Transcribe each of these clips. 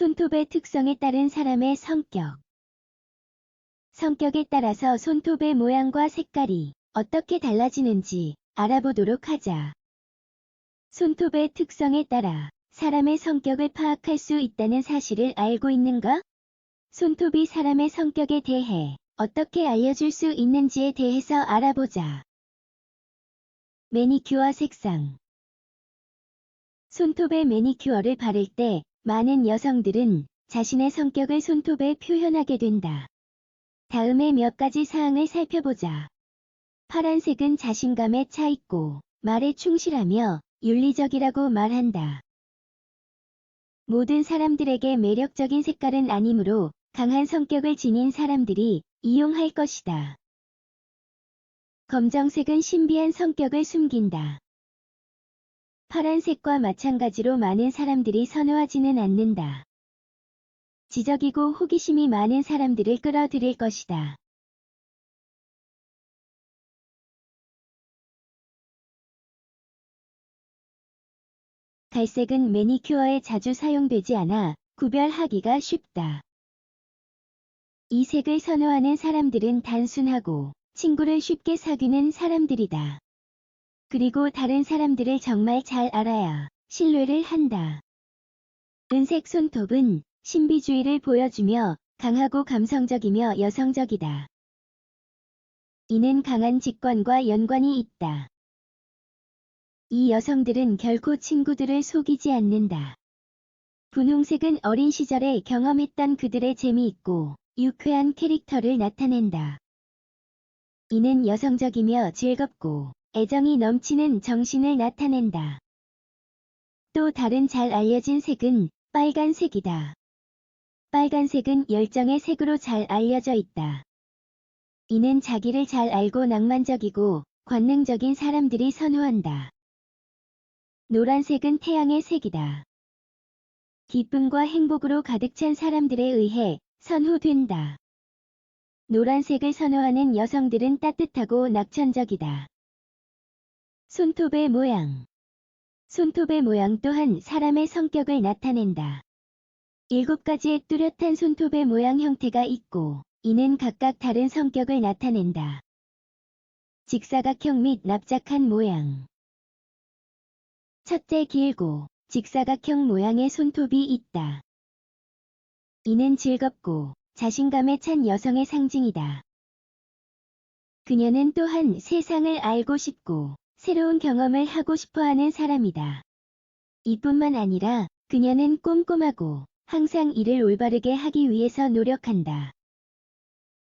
손톱의 특성에 따른 사람의 성격. 성격에 따라서 손톱의 모양과 색깔이 어떻게 달라지는지 알아보도록 하자. 손톱의 특성에 따라 사람의 성격을 파악할 수 있다는 사실을 알고 있는가? 손톱이 사람의 성격에 대해 어떻게 알려줄 수 있는지에 대해서 알아보자. 매니큐어 색상 손톱에 매니큐어를 바를 때 많은 여성들은 자신의 성격을 손톱에 표현하게 된다. 다음에 몇 가지 사항을 살펴보자. 파란색은 자신감에 차 있고 말에 충실하며 윤리적이라고 말한다. 모든 사람들에게 매력적인 색깔은 아니므로 강한 성격을 지닌 사람들이 이용할 것이다. 검정색은 신비한 성격을 숨긴다. 파란색과 마찬가지로 많은 사람들이 선호하지는 않는다. 지적이고 호기심이 많은 사람들을 끌어들일 것이다. 갈색은 매니큐어에 자주 사용되지 않아 구별하기가 쉽다. 이 색을 선호하는 사람들은 단순하고 친구를 쉽게 사귀는 사람들이다. 그리고 다른 사람들을 정말 잘 알아야 신뢰를 한다. 은색 손톱은 신비주의를 보여주며 강하고 감성적이며 여성적이다. 이는 강한 직관과 연관이 있다. 이 여성들은 결코 친구들을 속이지 않는다. 분홍색은 어린 시절에 경험했던 그들의 재미있고 유쾌한 캐릭터를 나타낸다. 이는 여성적이며 즐겁고 애정이 넘치는 정신을 나타낸다. 또 다른 잘 알려진 색은 빨간색이다. 빨간색은 열정의 색으로 잘 알려져 있다. 이는 자기를 잘 알고 낭만적이고 관능적인 사람들이 선호한다. 노란색은 태양의 색이다. 기쁨과 행복으로 가득 찬 사람들에 의해 선호된다. 노란색을 선호하는 여성들은 따뜻하고 낙천적이다. 손톱의 모양 손톱의 모양 또한 사람의 성격을 나타낸다. 일곱 가지의 뚜렷한 손톱의 모양 형태가 있고 이는 각각 다른 성격을 나타낸다. 직사각형 및 납작한 모양 첫째 길고 직사각형 모양의 손톱이 있다. 이는 즐겁고 자신감에 찬 여성의 상징이다. 그녀는 또한 세상을 알고 싶고 새로운 경험을 하고 싶어 하는 사람이다. 이뿐만 아니라 그녀는 꼼꼼하고 항상 일을 올바르게 하기 위해서 노력한다.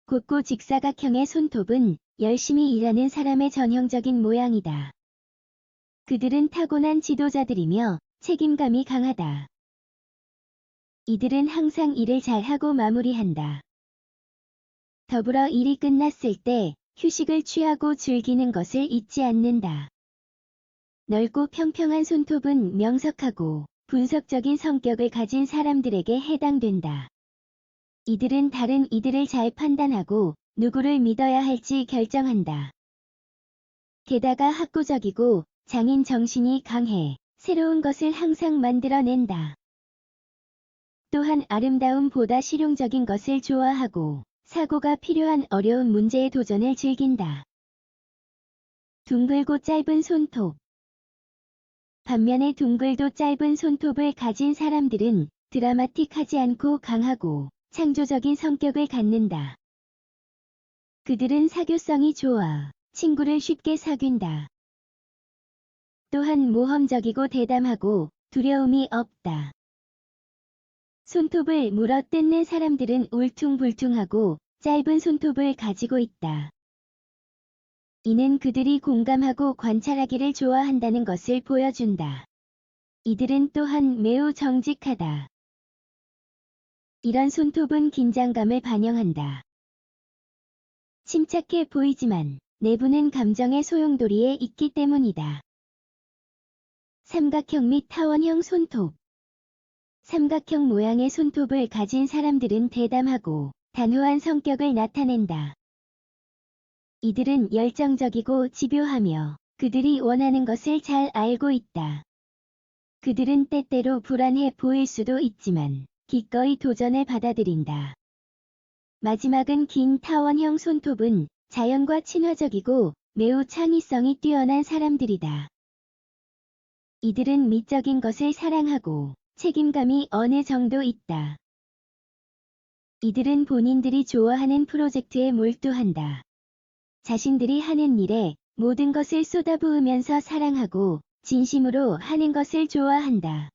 곧고 직사각형의 손톱은 열심히 일하는 사람의 전형적인 모양이다. 그들은 타고난 지도자들이며 책임감이 강하다. 이들은 항상 일을 잘하고 마무리한다. 더불어 일이 끝났을 때 휴식을 취하고 즐기는 것을 잊지 않는다. 넓고 평평한 손톱은 명석하고 분석적인 성격을 가진 사람들에게 해당된다. 이들은 다른 이들을 잘 판단하고 누구를 믿어야 할지 결정한다. 게다가 학구적이고 장인 정신이 강해 새로운 것을 항상 만들어낸다. 또한 아름다움보다 실용적인 것을 좋아하고 사고가 필요한 어려운 문제의 도전을 즐긴다. 둥글고 짧은 손톱 반면에 둥글도 짧은 손톱을 가진 사람들은 드라마틱하지 않고 강하고 창조적인 성격을 갖는다. 그들은 사교성이 좋아 친구를 쉽게 사귄다. 또한 모험적이고 대담하고 두려움이 없다. 손톱을 물어 뜯는 사람들은 울퉁불퉁하고 짧은 손톱을 가지고 있다. 이는 그들이 공감하고 관찰하기를 좋아한다는 것을 보여준다. 이들은 또한 매우 정직하다. 이런 손톱은 긴장감을 반영한다. 침착해 보이지만 내부는 감정의 소용돌이에 있기 때문이다. 삼각형 및 타원형 손톱 삼각형 모양의 손톱을 가진 사람들은 대담하고 단호한 성격을 나타낸다. 이들은 열정적이고 집요하며 그들이 원하는 것을 잘 알고 있다. 그들은 때때로 불안해 보일 수도 있지만 기꺼이 도전을 받아들인다. 마지막은 긴 타원형 손톱은 자연과 친화적이고 매우 창의성이 뛰어난 사람들이다. 이들은 미적인 것을 사랑하고 책임감이 어느 정도 있다. 이들은 본인들이 좋아하는 프로젝트에 몰두한다. 자신들이 하는 일에 모든 것을 쏟아부으면서 사랑하고 진심으로 하는 것을 좋아한다.